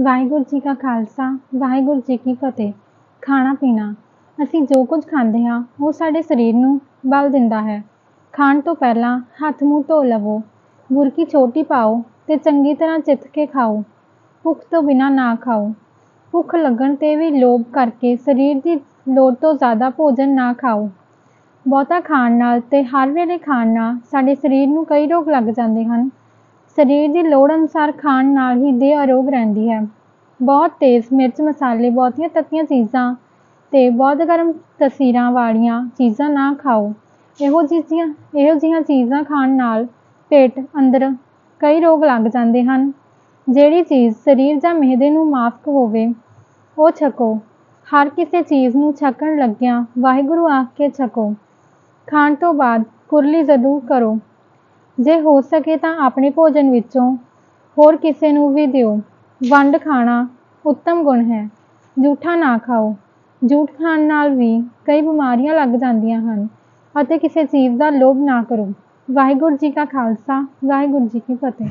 ਵਾਹਿਗੁਰੂ ਜੀ ਕਾ ਖਾਲਸਾ, ਵਾਹਿਗੁਰੂ ਜੀ ਕੀ ਫਤਿਹ। ਖਾਣਾ ਪੀਣਾ, ਅਸੀਂ ਜੋ ਕੁਝ ਖਾਂਦੇ ਹਾਂ, ਉਹ ਸਾਡੇ ਸਰੀਰ ਨੂੰ ਬਲ ਦਿੰਦਾ ਹੈ। ਖਾਣ ਤੋਂ ਪਹਿਲਾਂ ਹੱਥ ਮੂੰਹ ਧੋ ਲਵੋ, ਬੁਰਕੀ ਛੋਟੀ ਪਾਓ ਤੇ ਚੰਗੀ ਤਰ੍ਹਾਂ ਚਿੱਥ ਕੇ ਖਾਓ। ਭੁੱਖ ਤੋਂ ਬਿਨਾਂ ਨਾ ਖਾਓ। ਭੁੱਖ ਲੱਗਣ 'ਤੇ ਵੀ ਲੋਭ ਕਰਕੇ ਸਰੀਰ ਦੀ ਲੋੜ ਤੋਂ ਜ਼ਿਆਦਾ ਭੋਜਨ ਨਾ ਖਾਓ। ਬਹੁਤਾ ਖਾਣ ਨਾਲ ਤੇ ਹਰ ਵੇਲੇ ਖਾਣ ਨਾਲ ਸਾਡੇ ਸਰੀਰ ਨੂੰ ਕਈ ਰੋਗ ਲੱਗ ਜਾਂਦੇ ਹਨ। ਸਰੀਰ ਦੀ ਲੋੜ ਅਨੁਸਾਰ ਖਾਣ ਨਾਲ ਹੀ ਦੇਹ ਅਰੋਗ ਰਹਿੰਦੀ ਹੈ। ਬਹੁਤ ਤੇਜ਼ ਮਿਰਚ ਮਸਾਲੇ, ਬਹੁਤੀਆਂ ਤੱਤੀਆਂ ਚੀਜ਼ਾਂ ਤੇ ਬਹੁਤ ਗਰਮ ਤਸੀਰਾਂ ਵਾਲੀਆਂ ਚੀਜ਼ਾਂ ਨਾ ਖਾਓ। ਇਹੋ ਜਿਹੀਆਂ ਇਹੋ ਜਿਹੀਆਂ ਚੀਜ਼ਾਂ ਖਾਣ ਨਾਲ ਪੇਟ ਅੰਦਰ ਕਈ ਰੋਗ ਲੱਗ ਜਾਂਦੇ ਹਨ। ਜਿਹੜੀ ਚੀਜ਼ ਸਰੀਰ ਜਾਂ ਮਿਹਦੇ ਨੂੰ ਮਾਫਕ ਹੋਵੇ, ਉਹ ਛਕੋ। ਹਰ ਕਿਸੇ ਚੀਜ਼ ਨੂੰ ਛਕਣ ਲੱਗਿਆਂ ਵਾਹਿਗੁਰੂ ਆਖ ਕੇ ਛਕੋ। ਖਾਣ ਤੋਂ ਬਾਅਦ ਕੁਰਲੀ ਜ਼ਰੂਰ ਕਰੋ। ਜੇ ਹੋ ਸਕੇ ਤਾਂ ਆਪਣੇ ਭੋਜਨ ਵਿੱਚੋਂ ਹੋਰ ਕਿਸੇ ਨੂੰ ਵੀ ਦਿਓ। ਵੰਡ ਖਾਣਾ ਉੱਤਮ ਗੁਣ ਹੈ। ਜੂਠਾ ਨਾ ਖਾਓ। ਜੂਠ ਖਾਣ ਨਾਲ ਵੀ ਕਈ ਬਿਮਾਰੀਆਂ ਲੱਗ ਜਾਂਦੀਆਂ ਹਨ ਅਤੇ ਕਿਸੇ ਚੀਜ਼ ਦਾ ਲੋਭ ਨਾ ਕਰੋ। ਵਾਹਿਗੁਰੂ ਜੀ ਕਾ ਖਾਲਸਾ, ਵਾਹਿਗੁਰੂ ਜੀ ਕੀ ਫਤਿਹ।